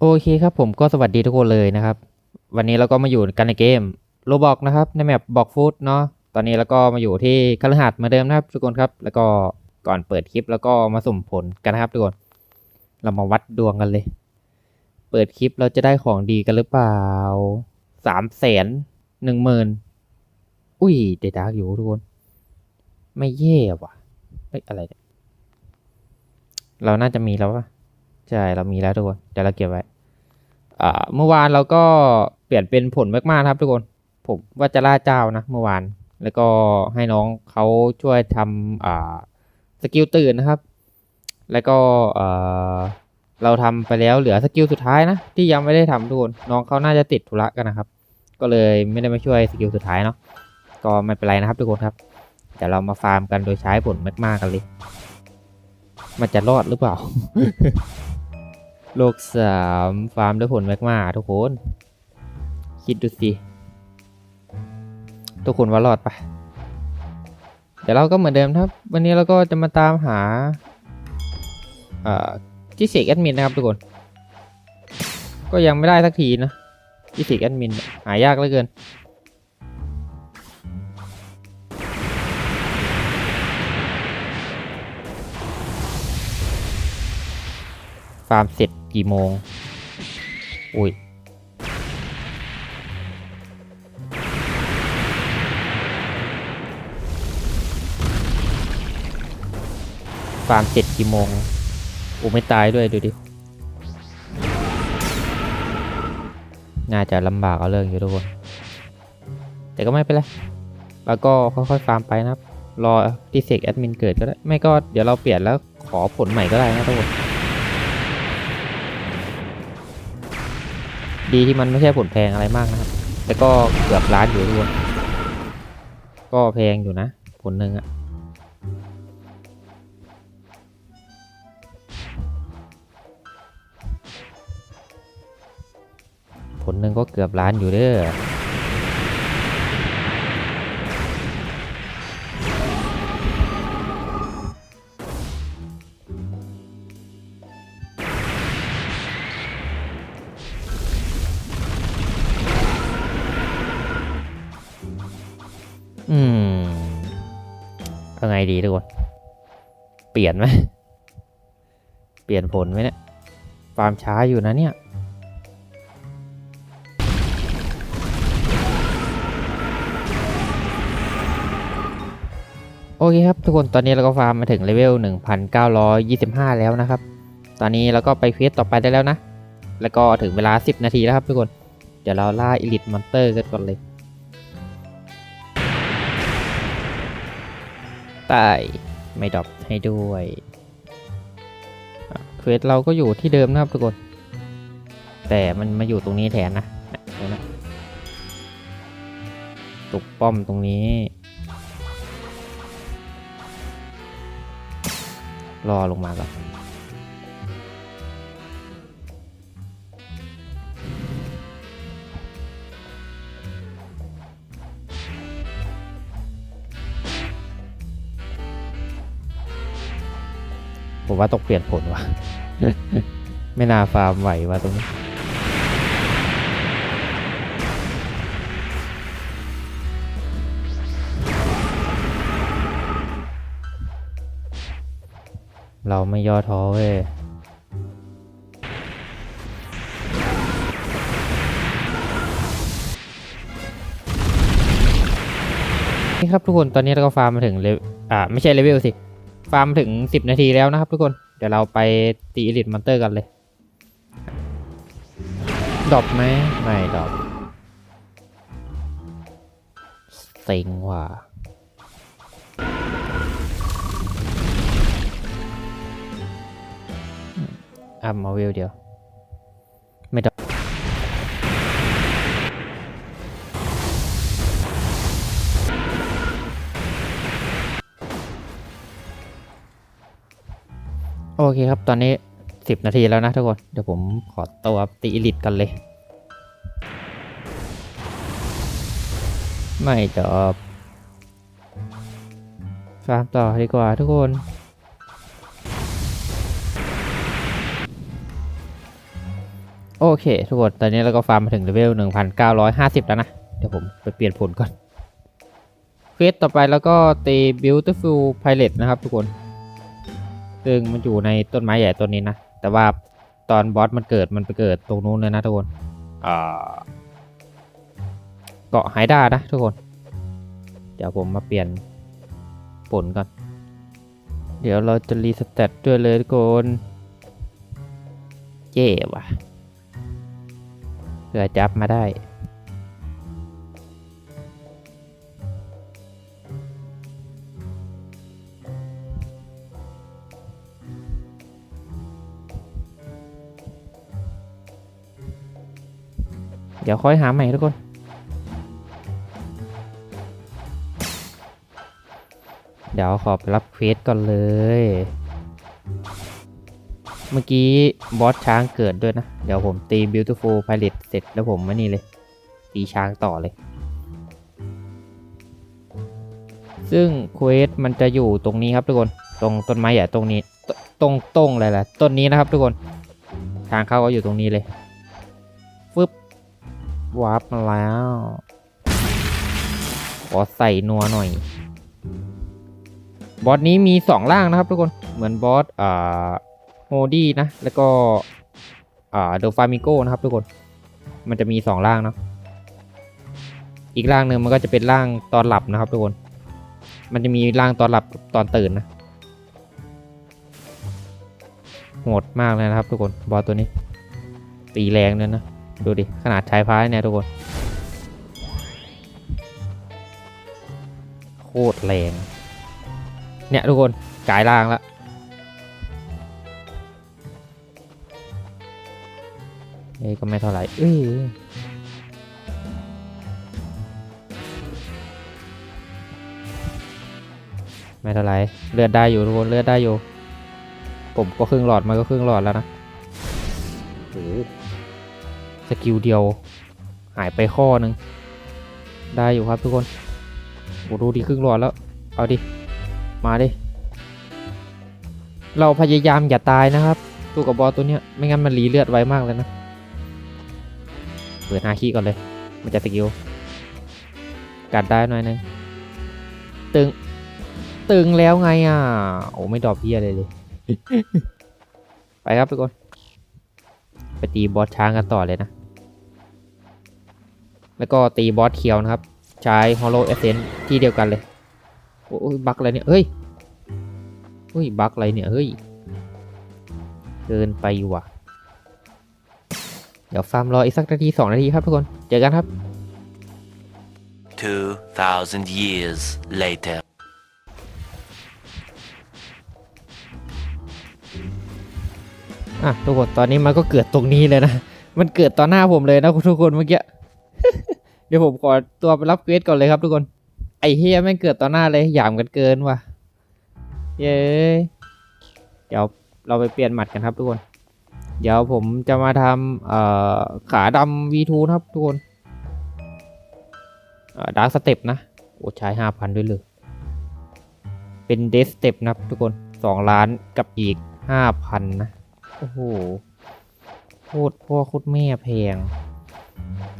โอเคครับผมก็สวัสดีทุกคนเลยนะครับ วันนี้เราก็มาอยู่กันในเกมโรบอกนะครับ ในแมปบอกฟูดเนาะตอนนี้เราก็มาอยู่ที่คฤหาสน์เหมือนเดิมนะครับทุกคนครับ แล้วก็ก่อนเปิดคลิปแล้วก็มาสุ่มผลกันนะครับทุกคน เรามาวัดดวงกันเลย เปิดคลิปเราจะได้ของดีกันหรือเปล่าสามแสนหนึ่งหมื่นอุ้ยเดดาร์กอยู่ทุกคน ไม่แย่ว่ะเอ้ยอะไรเนี่ยเราน่าจะมีแล้ววะ ใช่เรามีแล้วทุกคนเดี๋ยวเราเก็บไว้อ่าเมื่อวานเราก็เปลี่ยนเป็นผลมากๆครับทุกคน ผมว่าจะล่าเจ้านะ เมื่อวาน แล้วก็ให้น้องเขาช่วยทำอ่าสกิลตื่นนะครับ แล้วก็เอ่อเราทำไปแล้วเหลือสกิลสุดท้ายนะ ที่ยังไม่ได้ทำทุกคนน้องเขาน่าจะติดธุระกันนะครับ ก็เลยไม่ได้มาช่วยสกิลสุดท้ายเนาะก็ไม่เป็นไรนะครับทุกคนครับเดี๋ยวเรามาฟาร์มกันโดยใช้ผลมากๆกันเลย มันจะรอดหรือเปล่า โลกสามฟาร์มด้วยผลแมกมาทุกคน คิดดูสิ ทุกคนว่ารอดปะเดี๋ยวเราก็เหมือนเดิมครับ วันนี้เราก็จะมาตามหาเอ่อที่เสกแอดมินนะครับทุกคน ก็ยังไม่ได้สักทีนะที่เสกแอดมินหายากเหลือเกินฟาร์มเสร็จ กี่โมง อุ้ยฟาร์มเสร็จกี่โมงอูไม่ตายด้วยดูดิ น่าจะลำบากเอาเรื่องอยู่ทุกคน แต่ก็ไม่เป็นไร แล้วก็ค่อยๆฟาร์มไปนะครับ รอที่เสกแอดมินเกิดก็ได้ ไม่ก็เดี๋ยวเราเปลี่ยนแล้วขอผลใหม่ก็ได้นะทุกคน ดีที่มันไม่ใช่ผลแพงอะไรมากนะครับแต่ก็เกือบล้านอยู่ด้วยก็แพงอยู่นะ ผลหนึ่งอะผลหนึ่งก็เกือบล้านอยู่เด้อ งดีทุกคน เปลี่ยนไหม เปลี่ยนผลไหมเนี่ยฟาร์มช้าอยู่นะเนี่ย โอเคครับทุกคนตอนนี้เราก็ฟาร์มมาถึงเลเวล 1925 แล้วนะครับ ตอนนี้เราก็ไปเควสต่อไปได้แล้วนะ แล้วก็ถึงเวลา 10 นาทีแล้วครับทุกคน เดี๋ยวเราล่าอิลิทมอนเตอร์กันก่อนเลย ตาย ไม่ดรอปให้ด้วยเควสเราก็อยู่ที่เดิมนะครับทุกคน แต่มันมาอยู่ตรงนี้แทนนะนะตรงนั้นตุกป้อมตรงนี้ รอลงมาก่อน ผมว่าต้องเปลี่ยนผลว่ะ ไม่น่าฟาร์มไหวว่ะตรงนี้เราไม่ย่อท้อเว้ยนี่ครับทุกคนตอนนี้เราก็ฟาร์มมาถึงเลเวลอ่าไม่ใช่เลเวลสิ ฟาร์มถึง 10 นาทีแล้วนะครับทุกคน เดี๋ยวเราไปตีอิลิทมอนเตอร์กันเลยดรอปไหมไม่ดรอปเซ็งว่ะอัพมาวิวเดียว โอเคครับ ตอนนี้ 10 นาทีแล้วนะทุกคน เดี๋ยวผมขอตัวตีลิทกันเลย ไม่จบฟาร์มต่อดีกว่าทุกคนโอเคทุกคน ตอนนี้เราก็ฟาร์มมาถึงเลเวล 1950 แล้วนะ เดี๋ยวผมไปเปลี่ยนผลก่อน เควสต่อไปแล้วก็ตี Beautiful Pilot นะครับทุกคน ซึ่งมันอยู่ในต้นไม้ใหญ่ต้นนี้นะ แต่ว่าตอนบอสมันเกิดมันไปเกิดตรงนู้นเลยนะทุกคนอ่าเกาะไฮด้านะทุกคน เดี๋ยวผมมาเปลี่ยนผลก่อน เดี๋ยวเราจะรีสเตตด้วยเลยทุกคนเย่ว่ะเผื่อจับมาได้ ดี๋ยวค่อยหาใหม่ทุกคน เดี๋ยวขอไปรับเควสก่อนเลย เมื่อกี้บอสช้างเกิดด้วยนะ เดี๋ยวผมตี Beautiful Pilot เสร็จแล้วผมมานี่เลย ตีช้างต่อเลย ซึ่งเควสมันจะอยู่ตรงนี้ครับทุกคน ตรงต้นไม้ใหญ่ตรงนี้ ตรงตรงอะไรล่ะต้นนี้นะครับทุกคน ทางเข้าก็อยู่ตรงนี้เลย วาร์ปมาแล้ว ขอใส่นัวหน่อย บอสนี้มีสองร่างนะครับทุกคน เหมือนบอสอ่าโฮดี้นะ แล้วก็อ่าเดลฟามิโก้นะครับทุกคน มันจะมีสองร่างเนาะ อีกร่างหนึ่งมันก็จะเป็นร่างตอนหลับนะครับทุกคน มันจะมีร่างตอนหลับกับตอนตื่นนะ โหดมากเลยนะครับทุกคน บอสตัวนี้ ตีแรงเลยนะ ดูดิ ขนาดชายพายเนี่ยทุกคน โคตรแรง เนี่ยทุกคนกายร่างล้วเอ้ยก็ไม่เท่าไหร่เอ้ยไม่เท่าไหร่เลือดได้อยู่ทุกคนเลือดได้อยู่ ผมก็ครึ่งหลอดมันก็ครึ่งหลอดแล้วนะโอ้ สกิลเดียว หายไปข้อหนึ่งได้อยู่ครับทุกคนโอ้ดูดีครึ่งหลอดแล้ว เอาดิ มาดิ เราพยายามอย่าตายนะครับสู้กับบอสตัวเนี้ย ไม่งั้นมันรีเลือดไวมากเลยนะ เปิดฮาคีก่อนเลย มันจะสกิล กัดได้หน่อยนึง ตึง ตึงแล้วไงอะ โอ้ไม่ดรอปเพี้ยเลยเลย ไปครับทุกคน ไปตีบอสช้างกันต่อเลยนะ แล้วก็ตีบอสเคียวนะครับ ใช้ฮอลโลเอเซนที่เดียวกันเลย โอ้ยบักอะไรเนี่ย เฮ้ยเฮ้ยบักอะไรเนี่ย เฮ้ย เกินไปว่ะ เดี๋ยวฟาร์มรออีกสักนาทีสองนาทีครับทุกคน เจอกันครับ 2,000 years later. อะทุกคนตอนนี้มันก็เกิดตรงนี้เลยนะ มันเกิดต่อหน้าผมเลยนะทุกคนเมื่อกี้ เดี๋ยวผมขอตัวไปรับเควสก่อนเลยครับทุกคน ไอ้เฮียแม่งเกิดต่อหน้าเลยหยามกันเกินว่ะ เย้เดี๋ยวเราไปเปลี่ยนหมัดกันครับทุกคน เดี๋ยวผมจะมาทำขาดำ V2 นะครับทุกคนดาร์กสเต็ปนะ โอ้ใช้ห้าพันด้วยเลย เป็นเดสเต็ปนะครับทุกคนสองล้านกับอีกห้าพันนะ โอ้โห โคตรพ่อโคตรแม่แพง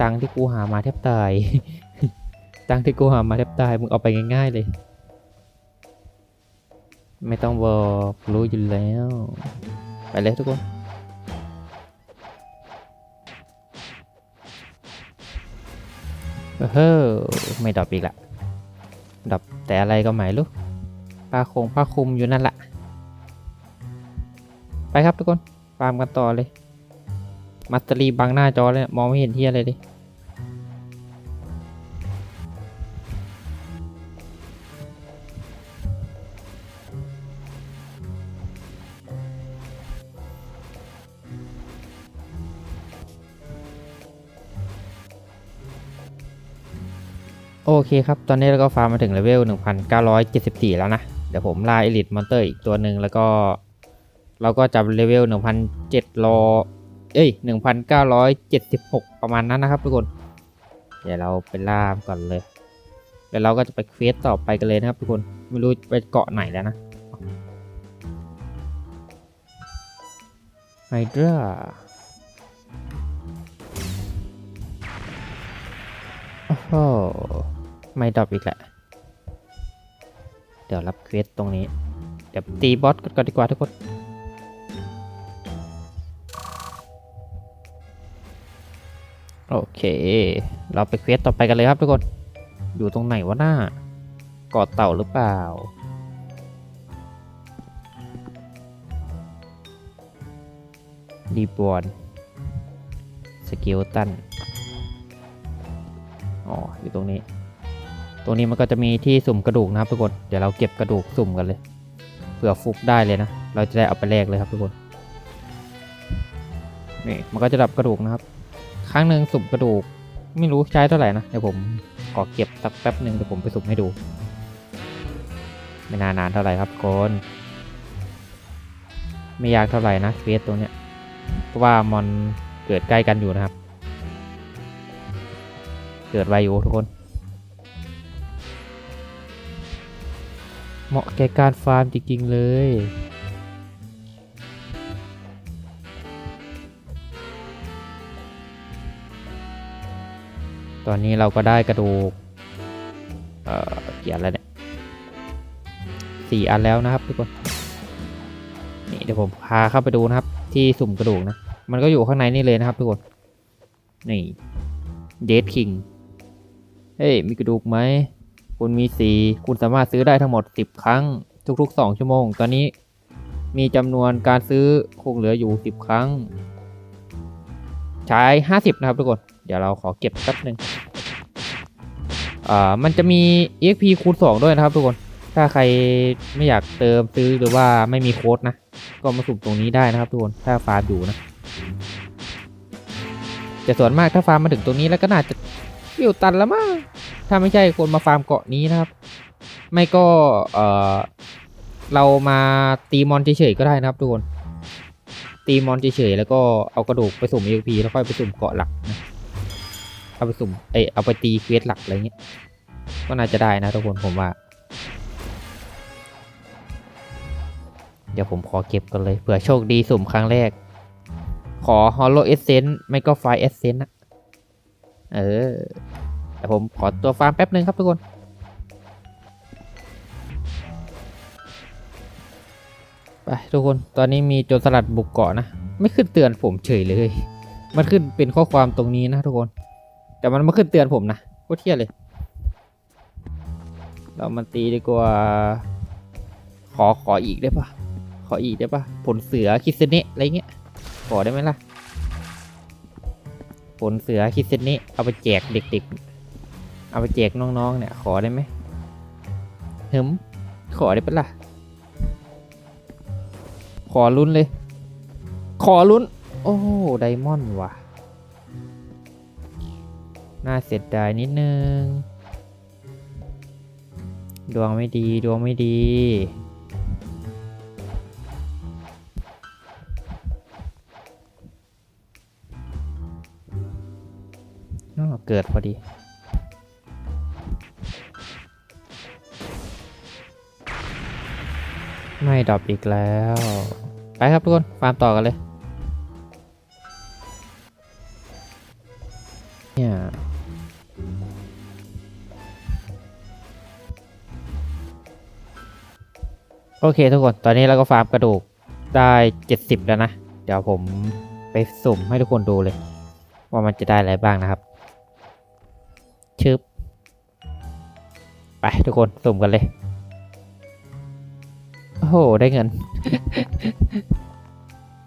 ตังที่กูหามาแทบตาย ตังที่กูหามาแทบตาย มึงเอาไปง่ายๆเลย ไม่ต้องบอกรู้อยู่แล้ว ไปเลยทุกคนเฮ้อไม่ดรอปอีกละดรอปแต่อะไรก็ไม่รู้ผ้าคงผ้าคลุมอยู่นั่นแหละ ไปครับทุกคนฟาร์มกันต่อเลย มัตเตอรีบังหน้าจอเลยเนี่ยมองไม่เห็นที่อะไรเลยโอเคครับ ตอนนี้เราก็ฟาร์มมาถึงเลเวล 1974 แล้วนะ เดี๋ยวผมล่าเอลิทมอนเตอร์อีกตัวหนึ่งแล้วก็ เราก็จับเลเวล 1,700 เอ้ยหนนึ่งพัเก้ารอยเจ็ดสิบหกประมาณนั้นนะครับทุกคน เดี๋ยวเราไปล่าก่อนเลยเดี๋ยวเราก็จะไปเควสต่อไปกันเลยนะครับทุกคนไม่รู้ไปเกาะไหนแล้วนะไฮดราโอ้โหไม่ดรอปอีกแหละเดี๋ยวรับเควสตรงนี้ เดี๋ยวตีบอสกันก่อนดีกว่าทุกคน โอเค เราไปเควสต่อไปกันเลยครับทุกคน อยู่ตรงไหนวะหน้ากาะเต่าหรือเปล่า ดีบอนสกิลตัน อ๋อ อยู่ตรงนี้ ตรงนี้มันก็จะมีที่สุ่มกระดูกนะครับทุกคน เดี๋ยวเราเก็บกระดูกสุ่มกันเลย เผื่อฟุกได้เลยนะ เราจะได้เอาไปแลกเลยครับทุกคน นี่ มันก็จะดับกระดูกนะครับ ครั้งหนึ่งสุ่มกระดูก ไม่รู้ใช้เท่าไหร่นะ เดี๋ยวผมขอเก็บสักแป๊บหนึ่งเดี๋ยวผมไปสุ่มให้ดู ไม่นานานเท่าไหร่ครับทุกคนไม่ยากเท่าไหร่นะเฟสตัวเนี้ย เพราะว่ามอนเกิดใกล้กันอยู่นะครับ เกิดไวอยู่ทุกคน เหมาะแก่การฟาร์มจริงๆเลย ตอนนี้เราก็ได้กระดูกเอ่อเกี่ยอะไรเนี่ยสี่อันแล้วนะครับทุกคนนี่เดี๋ยวผมพาเข้าไปดูนะครับ ที่สุ่มกระดูกนะ มันก็อยู่ข้างในนี่เลยนะครับทุกคนนี่เดทคิงเฮ้ยมีกระดูกไหมคุณมีสีคุณสามารถซื้อได้ทั้งหมด 10 ครั้ง ทุก ๆ 2 ชั่วโมง ตอนนี้มีจำนวนการซื้อคงเหลืออยู่ 10 ครั้ง ใช้ 50 นะครับทุกคน เดี๋ยวเราขอเก็บแป๊บหนึ่ง อ่ามันจะมี EXP คูณ2ด้วยนะครับทุกคน ถ้าใครไม่อยากเติมซื้อหรือว่าไม่มีโค้ดนะ ก็มาสุ่มตรงนี้ได้นะครับทุกคน ถ้าฟาร์มอยู่นะ แต่ส่วนมากถ้าฟาร์มมาถึงตรงนี้แล้วก็น่าจะวิวตันแล้วมั้ง ถ้าไม่ใช่คนมาฟาร์มเกาะนี้นะครับ ไม่ก็เออเรามาตีมอนเฉยๆก็ได้นะครับทุกคน ตีมอนเฉยๆแล้วก็เอากระดูกไปสุ่ม EXP แล้วค่อยไปสุ่มเกาะหลักนะ เอาไปสุ่มเอยเอาไปตีเควสหลักอะไรเงี้ยก็น่าจะได้นะทุกคนผมว่า เดี๋ยวผมขอเก็บกันเลยเผื่อโชคดีสุ่มครั้งแรก ขอ Hollow Essence ไม่ก็ Fire Essence นะเออแต่ผมขอตัวฟาร์มแป๊บนึงครับทุกคนไปทุกคนตอนนี้มีโจรสลัดบุกเกาะนะ ไม่ขึ้นเตือนผมเฉยเลย มันขึ้นเป็นข้อความตรงนี้นะทุกคน แต่มันม่ขึ้นเตือนผมนะโคตรเที่ยเลย เรามันตีดีกว่า ขอขออีกได้ปะขออีกได้ปะผลเสือคิสเนะอะไรเงี้ย ขอได้ไหมล่ะ ผลเสือคิสเนะเอาไปแจกเด็กๆ เอาไปแจกน้องๆ เนี่ย ขอได้ไหมเหิมขอได้ปะล่ะ ขอลุ้นเลย ขอลุ้น โอ้ไดมอนด์ว่ะ น่าเสียดายนิดนึง ดวงไม่ดี ดวงไม่ดีอ้าเกิดพอดีไม่ดรอปอีกแล้ว ไปครับทุกคน ฟาร์มต่อกันเลย เนี่ย โอเคทุกคน ตอนนี้เราก็ฟาร์มกระดูกได้ 70 แล้วนะ เดี๋ยวผมไปสุ่มให้ทุกคนดูเลย ว่ามันจะได้อะไรบ้างนะครับ ชึบ ไปทุกคนสุ่มกันเลย โอ้โห ได้เงิน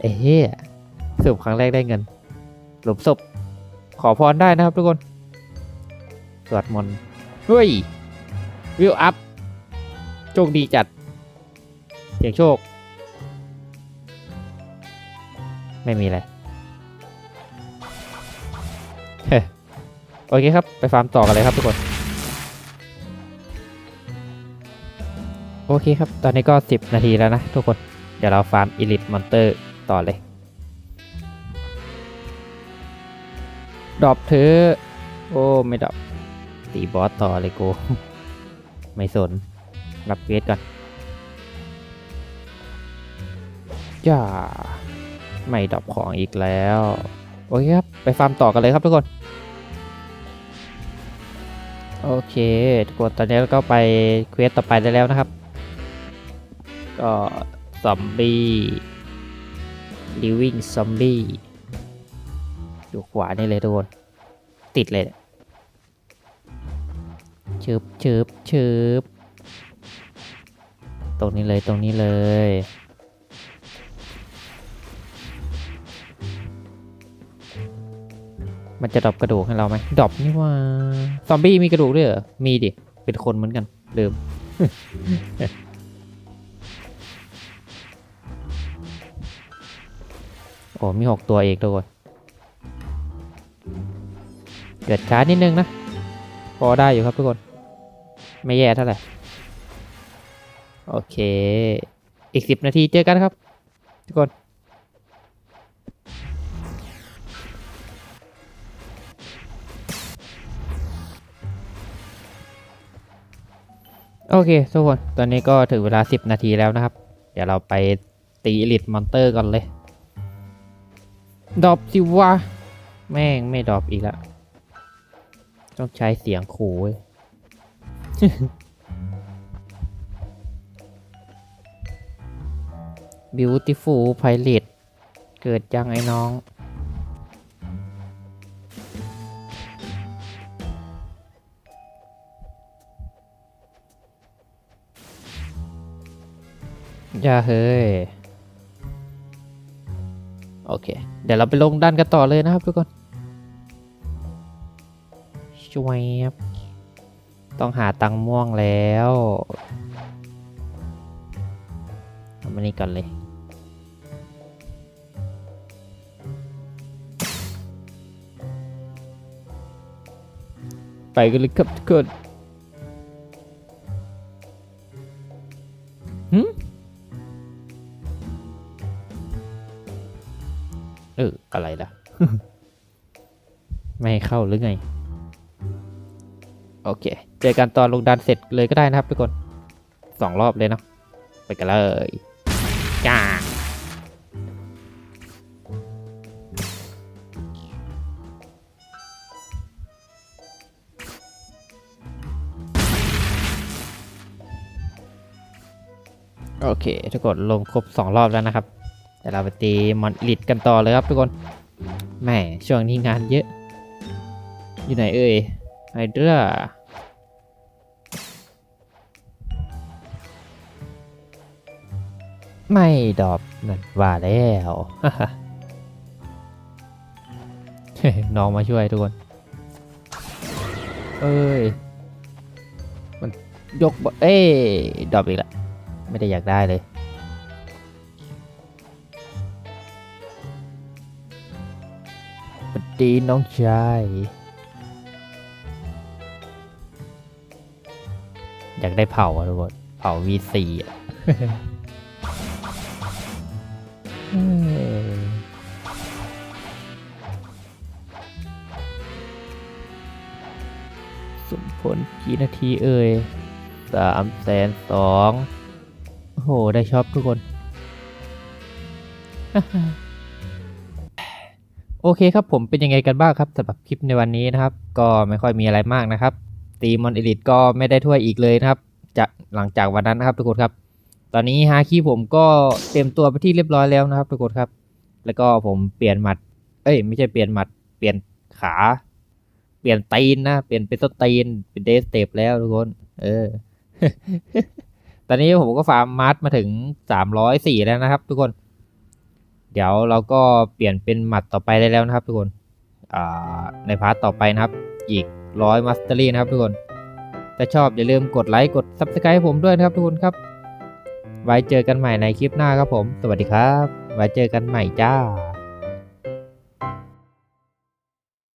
เอ้เหี้ยสุ่มครั้งแรกได้เงิน หลุมศพ ขอพรได้นะครับทุกคน สวดมนต์ เฮ้ย วิวอัพ โชคดีจัด สียงโชค ไม่มีอะไรเฮ้โอเคครับ ไปฟาร์มต่อกันเลยครับทุกคน โอเคครับ ตอนนี้ก็ 10 นาทีแล้วนะทุกคน เดี๋ยวเราฟาร์มอิลิทมอนเตอร์ต่อเลย ดรอปเธอ โอ้ ไม่ดรอปตีบอสต่อเลยกู ไม่สน รับเวทก่อน จ้าไม่ดรอปของอีกแล้ว โอเคครับ ไปฟาร์มต่อกันเลยครับทุกคน โอเคทุกคนตอนนี้เราก็ไปเควสต่อไปได้แล้วนะครับ ก็ซอมบี้ living zombie อยู่ขวานี่เลยทุกคน ติดเลยเนี่ยชึบชึบชึบตรงนี้เลยตรงนี้เลย มันจะดรอปกระดูกให้เราไหมดรอปนี่ว่าซอมบี้มีกระดูกด้วยเหรอ มีดิ เป็นคนเหมือนกันลืมโอ้มีหกตัวเองทุกคนเกิดช้านิดนึงนะ พอได้อยู่ครับทุกคน ไม่แย่เท่าไหร่ โอเค อีกสิบนาทีเจอกันครับ ทุกคน โอเคทุกคน ตอนนี้ก็ถึงเวลา 10 นาทีแล้วนะครับ เดี๋ยวเราไปตีลิทมอนเตอร์ก่อนเลยดรอปสิวะ แม่งไม่ดรอปอีกแล้วต้องใช้เสียงขู่เว้ย Beautiful Pilot เกิดยังไอ้น้อง อย่าเฮ้ย โอเค เดี๋ยวเราไปลงด้านกันต่อเลยนะครับทุกคนช่วยบต้องหาตังม่วงแล้วเอามานี่ก่อนเลยไปกันเลยครับทุกคน อออะไรล่ะ ไม่เข้าหรือไง โอเค เจอกันตอนลงดันเสร็จเลยก็ได้นะครับทุกคนสองรอบเลยเนาะไปกันเลยจ้าโอเคทุกคนลงครบสองรอบแล้วนะครับ ดี๋ยวเราไปตีมอนลิดกันต่อเลยครับทุกคนแหมช่วงนี้งานเยอะ อยู่ไหนเอ่ยไฮเดราไม่ดรอบนั่นว่าแล้วน้องมาช่วยทุกคน เอ้ย มันยกบเอ้ยดรอปอีกละ ไม่ได้อยากได้เลย ดีน้องชายอยากได้เผาอะทุกคนเผา V4 อะสมผลกี่นาทีเอ่ยสามแสนสองโอ้โหได้ช็อปทุกคน โอเคครับผมเป็นยังไงกันบ้างครับสำหรับคลิปในวันนี้นะครับ ก็ไม่ค่อยมีอะไรมากนะครับตีมอนเอลิทก็ไม่ได้ถ้วยอีกเลยนะครับจากหลังจากวันนั้นนะครับทุกคนครับ ตอนนี้ฮาคีผมก็เตรียมตัวไปที่เรียบร้อยแล้วนะครับทุกคนครับ แล้วก็ผมเปลี่ยนหมัด เอ้ย ไม่ใช่เปลี่ยนหมัด เปลี่ยนขา เปลี่ยนตีนนะเปลี่ยนเป็นต้นตีนเป็นเดสเตปแล้วทุกคน เออ ตอนนี้ผมก็ฟาร์มมาร์ทมาถึงสามร้อยสี่แล้วนะครับ ทุกคน เดี๋ยวเราก็เปลี่ยนเป็นหมัดต่อไปได้แล้วนะครับทุกคนในพาร์ทต่อไปนะครับ อีกร้อยมาสเตอรี่นะครับทุกคน ถ้าชอบอย่าลืมกดไลค์กด Subscribe ให้ผมด้วยนะครับทุกคนครับ ไว้เจอกันใหม่ในคลิปหน้าครับผม สวัสดีครับ ไว้เจอกันใหม่จ้า